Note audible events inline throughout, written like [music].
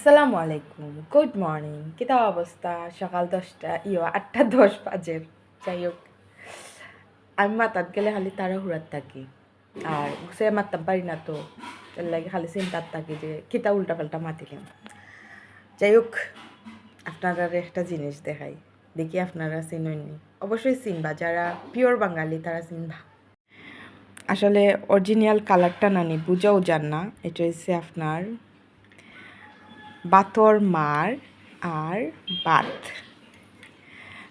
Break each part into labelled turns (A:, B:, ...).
A: আসসালামু আলাইকুম। Good morning কিতা অবস্থা? সকাল দশটা। ইয়ো, আটটা দশ বাজের যাই হোক। আমি মাতাত গেলে খালি তারা হুড়াত থাকি। আর সে মারতাম পারি না তো। এর লাগে খালি চিন্তার থাকি যে কিতা উল্টা পাল্টা মাতিলাম। যাই হোক, আপনারা একটা জিনিস দেখাই। দেখি আপনারা চিননি অবশ্যই চিনবা। যারা পিওর বাঙালি, তারা চিনবা। আসলে অরিজিনাল কালারটা নানি বুঝাও যান না। এটা হচ্ছে আপনার বাতর মার আর বাত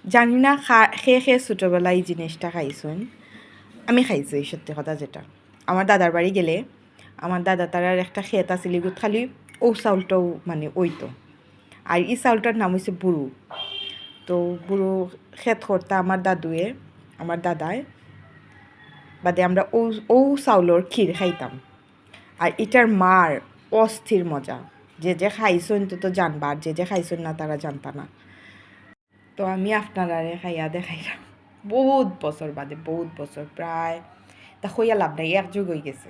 A: জানি না খা খেয়ে খেয়ে এই জিনিসটা খাইছুন। আমি খাইছি এই সত্যি কথা যেটা। আমার দাদার বাড়ি গেলে আমার দাদা তারার একটা খেত আছিল খালি ও চাউলটাও মানে ওইতো আর এই চাউলটার নাম হচ্ছে বুড়ু তো বুড়ো খেত করতে আমার দাদুয়ে আমার দাদায় বাদে আমরা ও ও চাউলর ক্ষীর খাইতাম। আর এটার মার অস্থির মজা। যে যে খাইছেন তো তো জানবা যে যে খাইছেন না তারা জানতা না। তো আমি আপনারা খাইয়া দেখাইলাম। বহুত বছর বাদে, বহুত বছর প্রায়। তা হইয়া লাভ নাই, এক যুগ হয়ে গেছে।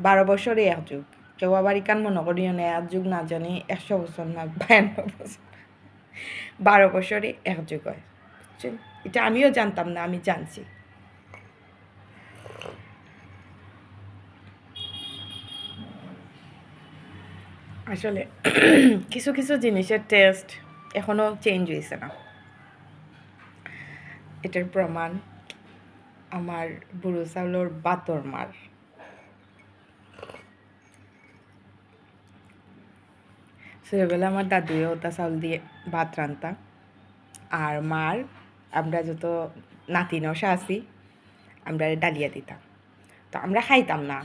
A: বারো বছরে এক যুগ। কেউ আবার ইকান মনে করিও না, এক যুগ না জানি, একশো বছর না বায়ান্ন বছর। বারো বছরে এক যুগ হয়? এটা আমিও জানতাম না, আমি জানছি। আসলে [clears throat] কিছু কিছু জিনিসের টেস্ট এখনও চেঞ্জ হয়েছে না। এটার প্রমাণ আমার বুড়ো চাউলর বাতর মার। ছোটোবেলা আমার দাদুয়ে ওটা চাউল দিয়ে ভাত রান্তা। আর মার, আমরা যত নাতি নশা আছি, আমরা ডালিয়া দিতাম। তো আমরা খাইতাম না।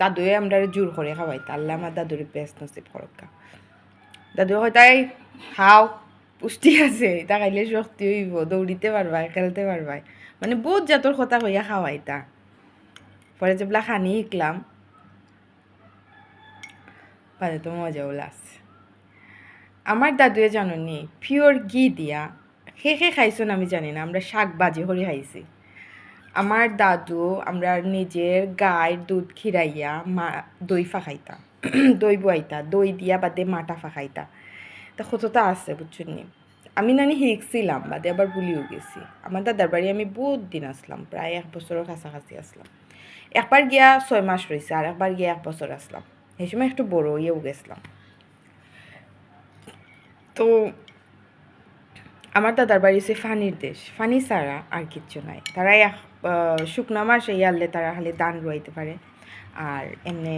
A: দাদুয়ে আমরা জোর করে খাওয়াইতা। আল্লাহ আমার দাদুর বেশ নসিব করকা দাদু তাই, খাও, পুষ্টি আছে তা খাইলে শক্তি হইব, দৌড়িতে পারবাই, খেলতে পারবাই। মানে বহুত জাতর কথা হইয়া খাওয়াইতা। পরে যেগুলা খানি শিখলাম পরে তো মজাও লাগছে আমার দাদুয়ে জানুনি, পিওর ঘি দিয়া খে খে খাইছুন আমি জানি না, আমরা শাক বাজি হরি খাইছি। আমার দাদু, আমরা নিজের গায়ের দুধ খিরাইয়া মা, দই ফাঁকাইতা, [clears throat] দই বুয়াইতা, দই দিয়া বাদে মাটা ফাঁকাইতা। তা কতটা আছে বুঝছেন নি? আমি নানি শিখছিলাম, বাদে আবার ভুলিও গেছি। আমার দাদার বাড়ি আমি বহুত দিন আসলাম, প্রায় এক বছরের কাছাকাছি আসলাম। একবার গিয়া ছয় মাস রয়েছে আর একবার গিয়া এক বছর আসলাম। সেই সময় একটু বড় হইয়াও গেছিলাম। তো আমার দাদার বাড়ি হচ্ছে ফানির দেশ। ফানি ছাড়া আর কিচ্ছু নাই। তারা শুকনা মাস এই আনলে তারা খালি দান রোয়াইতে পারে। আর এমনি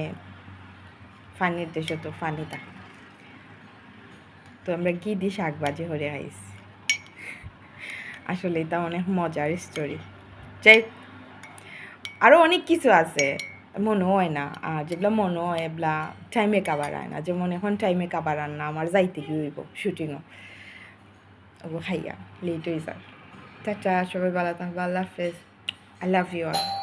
A: ফানির দেশে তো ফানি থাকে তো আমরা ঘি দিয়ে শাক ভাজি হরে আইস। আসলে এটা অনেক মজার স্টোরি যাই আরও অনেক কিছু আছে। মনে হয় না। আর যেগুলো মনে হয়, এগুলা টাইমে কাবার আয় না। যেমন এখন টাইমে কাবার আন না, আমার যাইতে কি হইব? শুটিংও ওগুলো খাইয়া লেট হয়ে যায় টাটা সবাই ভালো থাকবে আল্লাহ হাফেজ আই লাভ ইউ অল